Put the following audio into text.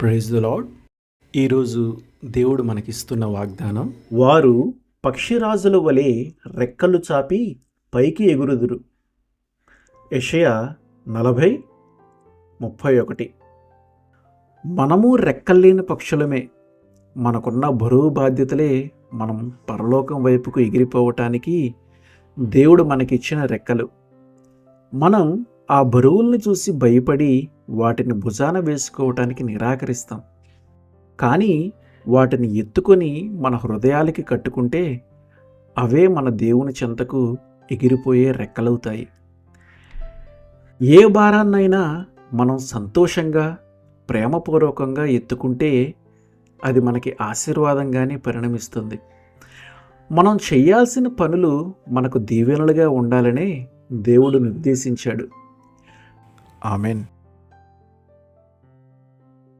Praise the lord ఈరోజు దేవుడు మనకిస్తున్న వాగ్దానం వారు పక్షిరాజుల వలె రెక్కలు చాపి పైకి ఎగురుదురు. యెషయా నలభై ముప్పై ఒకటి. మనము రెక్కల్లేని పక్షులమే. మనకున్న బరువు బాధ్యతలే మనం పరలోకం వైపుకు ఎగిరిపోవటానికి దేవుడు మనకిచ్చిన రెక్కలు. మనం ఆ బరువుల్ని చూసి భయపడి వాటిని భుజాన వేసుకోవటానికి నిరాకరిస్తాం. కానీ వాటిని ఎత్తుకొని మన హృదయాలకి కట్టుకుంటే అవే మన దేవుని చెంతకు ఎగిరిపోయే రెక్కలవుతాయి. ఏ భారాన్నైనా మనం సంతోషంగా ప్రేమపూర్వకంగా ఎత్తుకుంటే అది మనకి ఆశీర్వాదంగానే పరిణమిస్తుంది. మనం చేయాల్సిన పనులు మనకు దీవెనలుగా ఉండాలనే దేవుడు నిర్దేశించాడు. Amen.